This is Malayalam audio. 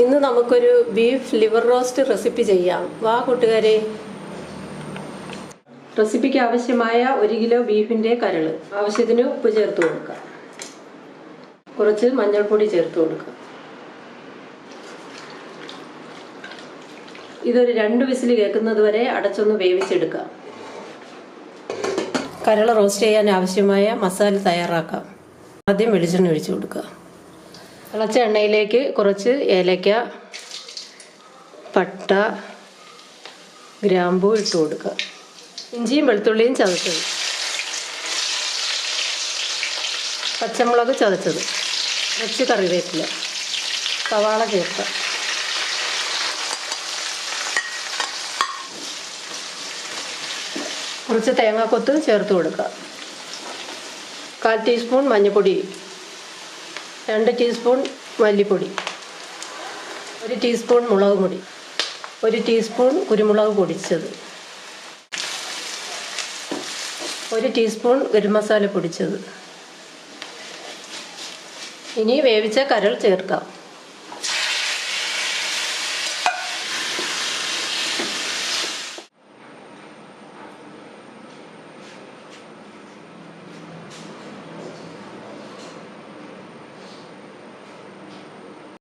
ഇന്ന് നമുക്കൊരു ബീഫ് ലിവർ റോസ്റ്റ് റെസിപ്പി ചെയ്യാം. വാ കൂട്ടുകാരെ. റെസിപ്പിക്ക് ആവശ്യമായ ഒരു കിലോ ബീഫിന്റെ കരൾ ആവശ്യത്തിന് ഉപ്പ് ചേർത്ത് കൊടുക്കുക കുറച്ച് മഞ്ഞൾപ്പൊടി ചേർത്ത് കൊടുക്കുക ഇതൊരു രണ്ട് വിസിൽ കേൾക്കുന്നത് വരെ അടച്ചൊന്ന് വേവിച്ചെടുക്കാം. കരള റോസ്റ്റ് ചെയ്യാൻ ആവശ്യമായ മസാല തയ്യാറാക്കാം. ആദ്യം വെളിച്ചെണ്ണ ഒഴിച്ചു കൊടുക്കുക തിളച്ച എണ്ണയിലേക്ക് കുറച്ച് ഏലക്ക പട്ട ഗ്രാമ്പൂ ഇട്ട് കൊടുക്കുക. ഇഞ്ചിയും വെളുത്തുള്ളിയും ചതച്ചത്. പച്ചമുളക് ചതച്ചത്. കുറച്ച് കറിവേപ്പില. സവാള ചേർക്കുക. കുറച്ച് തേങ്ങാക്കൊത്ത് ചേർത്ത് കൊടുക്കുക. കാൽ ടീസ്പൂൺ മഞ്ഞൾപ്പൊടി രണ്ട് ടീസ്പൂൺ മല്ലിപ്പൊടി ഒരു ടീസ്പൂൺ മുളക് പൊടി ഒരു ടീസ്പൂൺ കുരുമുളക് പൊടിച്ചത് ഒരു ടീസ്പൂൺ ഗരം മസാല പൊടിച്ചത്. ഇനി വേവിച്ച കരൾ ചേർക്കാം.